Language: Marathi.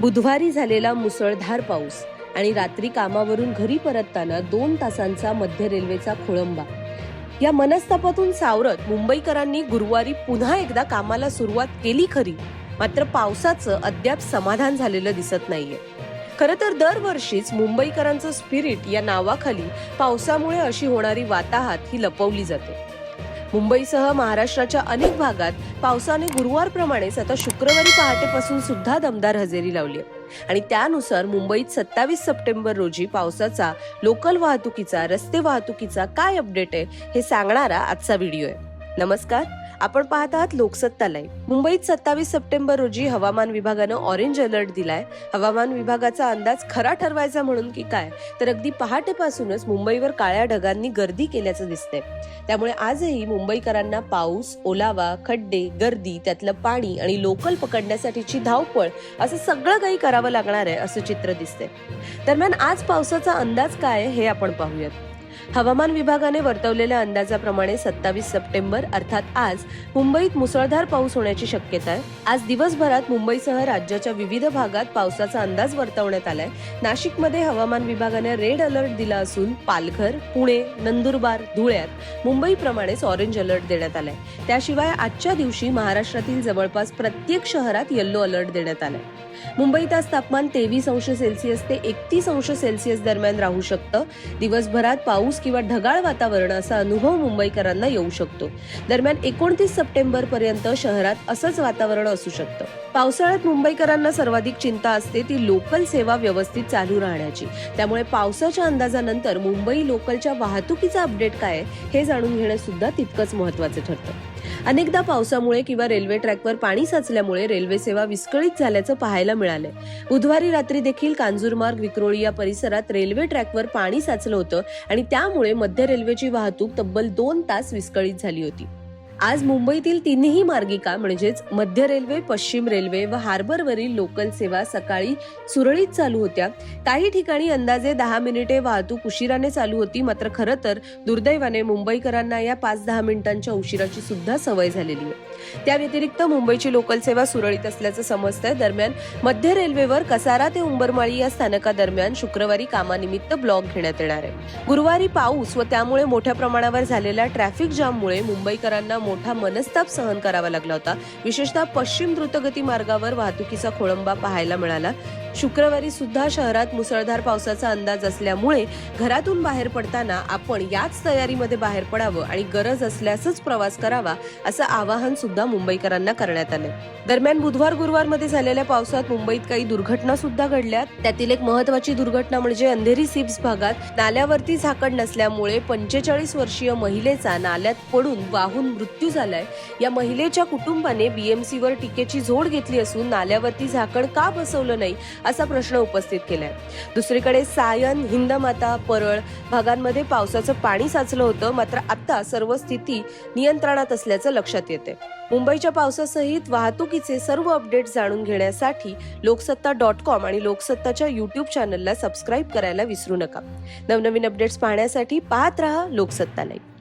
बुधवारी झालेला मुसळधार पाऊस आणि रात्री कामावरून घरी परतताना दोन तासांचा मध्य रेल्वेचा खोळंबा. या मनस्तापातून सावरत मुंबईकरांनी गुरुवारी पुन्हा एकदा कामाला सुरुवात केली खरी. मात्र पावसाचं अद्याप समाधान झालेलं दिसत नाहीये. खरं तर दरवर्षीच मुंबईकरांचं स्पिरिट या नावाखाली पावसामुळे अशी होणारी वाताहात ही लपवली जाते. मुंबईसह महाराष्ट्राच्या अनेक भागात पावसाने गुरुवारप्रमाणेच आता शुक्रवारी पहाटेपासून सुद्धा दमदार हजेरी लावली आहे. आणि त्यानुसार मुंबईत सत्तावीस सप्टेंबर रोजी पावसाचा लोकल वाहतुकीचा रस्ते वाहतुकीचा काय अपडेट आहे हे सांगणारा आजचा व्हिडिओ आहे. नमस्कार. आपण पाहत आहात लोकसत्ता लाईव्ह मुंबईत सत्तावीस सप्टेंबर रोजी हवामान विभागानं ऑरेंज अलर्ट दिलाय. हवामान विभागाचा अंदाज खरा ठरवायचा म्हणून की काय? तर अगदी पहाटेपासूनच मुंबईवर काळ्या ढगांनी गर्दी केल्याचं दिसतंय. त्यामुळे आजही मुंबईकरांना पाऊस ओलावा खड्डे गर्दी त्यातलं पाणी आणि लोकल पकडण्यासाठीची धावपळ असं सगळं काही करावं लागणार आहे असं चित्र दिसतंय. दरम्यान आज पावसाचा अंदाज काय आहे हे आपण पाहूयात. हवामान विभागाने वर्तवलेल्या अंदाजाप्रमाणे सत्तावीस सप्टेंबर अर्थात आज मुंबईत मुसळधार पाऊस होण्याची शक्यता आहे. आज दिवसभरात मुंबईसह राज्याच्या विविध भागात पावसाचा अंदाज वर्तवण्यात आलाय. नाशिकमध्ये हवामान विभागाने रेड अलर्ट दिला असून पालघर पुणे नंदुरबार धुळ्यात मुंबईप्रमाणेच ऑरेंज अलर्ट देण्यात आलाय. त्याशिवाय आजच्या दिवशी महाराष्ट्रातील जवळपास प्रत्येक शहरात येल्लो अलर्ट देण्यात आलाय. मुंबईत आज तापमान तेवीस अंश सेल्सिअस ते एकतीस अंश सेल्सिअस दरम्यान राहू शकतं. दिवसभरात पाऊस किंवा ढगाळ वातावरण असा अनुभव मुंबईकरांना येऊ शकतो. दरम्यान एकोणतीस सप्टेंबर पर्यंत शहरात असंच वातावरण असू शकतं. पावसाळ्यात मुंबईकरांना सर्वाधिक चिंता असते ती लोकल सेवा व्यवस्थित चालू राहण्याची. त्यामुळे पावसाच्या अंदाजानंतर मुंबई लोकलच्या वाहतुकीचा अपडेट काय हे जाणून घेणं सुद्धा तितकंच महत्वाचं ठरतं. अनेकदा पावसामुळे किंवा रेल्वे ट्रॅकवर पाणी साचल्यामुळे रेल्वे सेवा विस्कळीत झाल्याचं पाहायला मिळालंय. बुधवारी रात्री देखील कांजूरमार्ग विक्रोळी या परिसरात रेल्वे ट्रॅकवर पाणी साचलं होतं आणि त्यामुळे मध्य रेल्वेची वाहतूक तब्बल दोन तास विस्कळीत झाली होती. आज मुंबईतील तिन्ही मार्गिका म्हणजेच मध्य रेल्वे पश्चिम रेल्वे व हार्बरवरील लोकल सेवा सकाळी सुरळीत चालू होत्या. काही ठिकाणी अंदाजे दहा मिनिटे वाहतूक उशिराने चालू होती मात्र खरं तर दुर्दैवाने मुंबईकरांना या पाच दहा मिनिटांच्या उशिराची सुद्धा सवय झालेली आहे. त्या व्यतिरिक्त मुंबईची लोकल सेवा सुरळीत असल्याचं समजतंय. दरम्यान मध्य रेल्वेवर कसारा ते उंबरमाळी या स्थानकादरम्यान शुक्रवारी कामानिमित्त ब्लॉक घेण्यात येणार आहे. गुरुवारी पाऊस व त्यामुळे मोठ्या प्रमाणावर झालेल्या ट्रॅफिक जाममुळे मुंबईकरांना मोठा मनस्ताप सहन करावा लागला होता. विशेषतः पश्चिम द्रुतगती मार्गावर वाहतुकीचा खोळंबा पाहायला मिळाला. शुक्रवारी सुद्धा शहरात मुसळधार पावसाचा अंदाज असल्यामुळे घरातून बाहेर पडताना आपण याच तयारीमध्ये बाहेर पडावं आणि गरज असल्यासच प्रवास करावा असं आवाहन सुद्धा मुंबईकरांना करण्यात आलं. दरम्यान बुधवार गुरुवारमध्ये झालेल्या पावसात मुंबईत काही दुर्घटना सुद्धा घडल्या त्यातील एक महत्वाची दुर्घटना म्हणजे अंधेरी सिप्स भागात नाल्यावरती झाकण नसल्यामुळे पंचेचाळीस वर्षीय महिलेचा नाल्यात पडून वाहून मृत्यू झालाय. या महिलेच्या कुटुंबाने बीएमसी वर टीकेची झोड घेतली असून नाल्यावरती झाकण का बसवलं नाही असा प्रश्न उपस्थित केलाय. दुसरीकडे सायन हिंदमाता परळ भागांमध्ये पावसाचं पाणी साचलं होतं मात्र आता सर्व स्थिती नियंत्रणात असल्याचं लक्षात येते मुंबईच्या पावसासहित वाहतुकीचे सर्व अपडेट जाणून घेण्यासाठी लोकसत्ता डॉट कॉम आणि लोकसत्ताच्या युट्यूब चॅनलला सबस्क्राईब करायला विसरू नका. नवनवीन अपडेट्स पाहण्यासाठी पाहत रहा लोकसत्ता लाईव्ह.